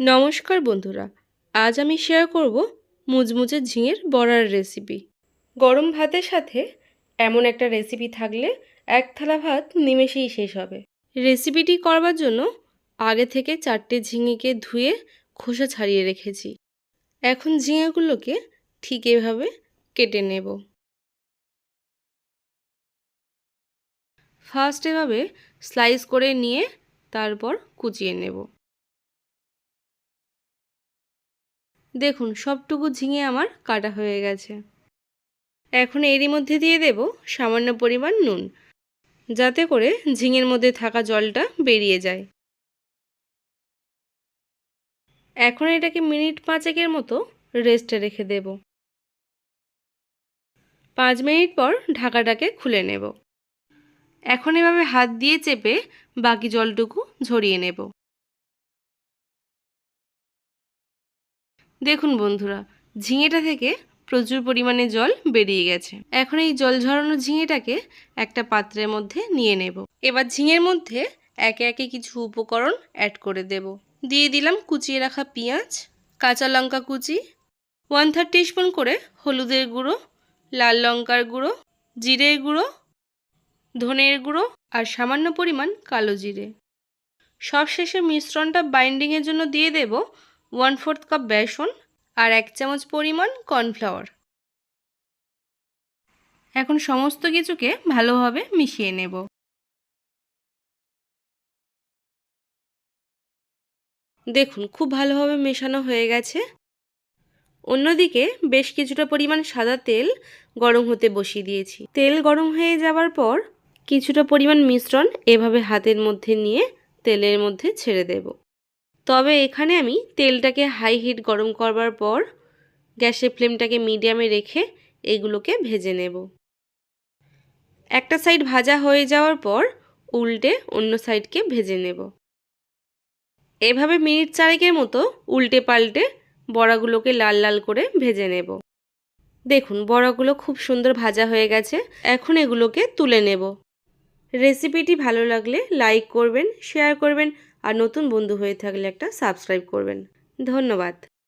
নমস্কার বন্ধুরা, আজ আমি শেয়ার করব মুচমুচে ঝিঙের বড়ার রেসিপি গরম ভাতের সাথে এমন একটা রেসিপি থাকলে এক থালা ভাত নিমেষেই শেষ হবে। রেসিপিটি করবার জন্য আগে থেকে চারটে ঝিঙেকে ধুয়ে খোসা ছাড়িয়ে রেখেছি। এখন ঝিঙেগুলোকে ঠিক এভাবে কেটে নেব। ফার্স্ট এভাবে স্লাইস করে নিয়ে তারপর কুচিয়ে নেব। দেখুন, সবটুকু ঝিঙে আমার কাটা হয়ে গেছে। এখন এরই মধ্যে দিয়ে দেব সামান্য পরিমাণ নুন, যাতে করে ঝিঙের মধ্যে থাকা জলটা বেরিয়ে যায়। এখন এটাকে মিনিট পাঁচেকের মতো রেস্টে রেখে দেব। পাঁচ মিনিট পর ঢাকাটাকে খুলে নেব। এখন এভাবে হাত দিয়ে চেপে বাকি জলটুকু ঝরিয়ে নেব। দেখুন বন্ধুরা, ঝিঙেটা থেকে প্রচুর পরিমাণে জল বেরিয়ে গেছে। এখন এই জল ঝরানো ঝিঙেটাকে একটা পাত্রের মধ্যে নিয়ে নেব। এবার ঝিঙের মধ্যে একে একে কিছু উপকরণ অ্যাড করে দেব। দিয়ে দিলাম কুচিয়ে রাখা পেঁয়াজ, কাঁচা লঙ্কা কুচি ওয়ান থার্ড স্পুন করে হলুদের গুঁড়ো, লাল লঙ্কার গুঁড়ো, জিরের গুঁড়ো, ধনের গুঁড়ো আর সামান্য পরিমাণ কালো জিরে। সবশেষে মিশ্রণটা বাইন্ডিংয়ের জন্য দিয়ে দেব ওয়ান ফোর্থ কাপ বেসন আর এক চামচ পরিমাণ কর্নফ্লাওয়ার। এখন সমস্ত কিছুকে ভালোভাবে মিশিয়ে নেব। দেখুন, খুব ভালোভাবে মেশানো হয়ে গেছে। অন্যদিকে বেশ কিছুটা পরিমাণ সাদা তেল গরম হতে বসিয়ে দিয়েছি। তেল গরম হয়ে যাওয়ার পর কিছুটা পরিমাণ মিশ্রণ এভাবে হাতের মধ্যে নিয়ে তেলের মধ্যে ছেড়ে দেব। তবে এখানে আমি তেলটাকে হাই হিট গরম করবার পর গ্যাসের ফ্লেমটাকে মিডিয়ামে রেখে এগুলোকে ভেজে নেব। একটা সাইড ভাজা হয়ে যাওয়ার পর উল্টে অন্য সাইডকে ভেজে নেব। এভাবে মিনিট চারেকের মতো উল্টে পাল্টে বড়াগুলোকে লাল লাল করে ভেজে নেব। দেখুন, বড়াগুলো খুব সুন্দর ভাজা হয়ে গেছে। এখন এগুলোকে তুলে নেব। রেসিপিটি ভালো লাগলে লাইক করবেন শেয়ার করবেন আর নতুন বন্ধু হয়ে থাকলে একটা সাবস্ক্রাইব করবেন। ধন্যবাদ।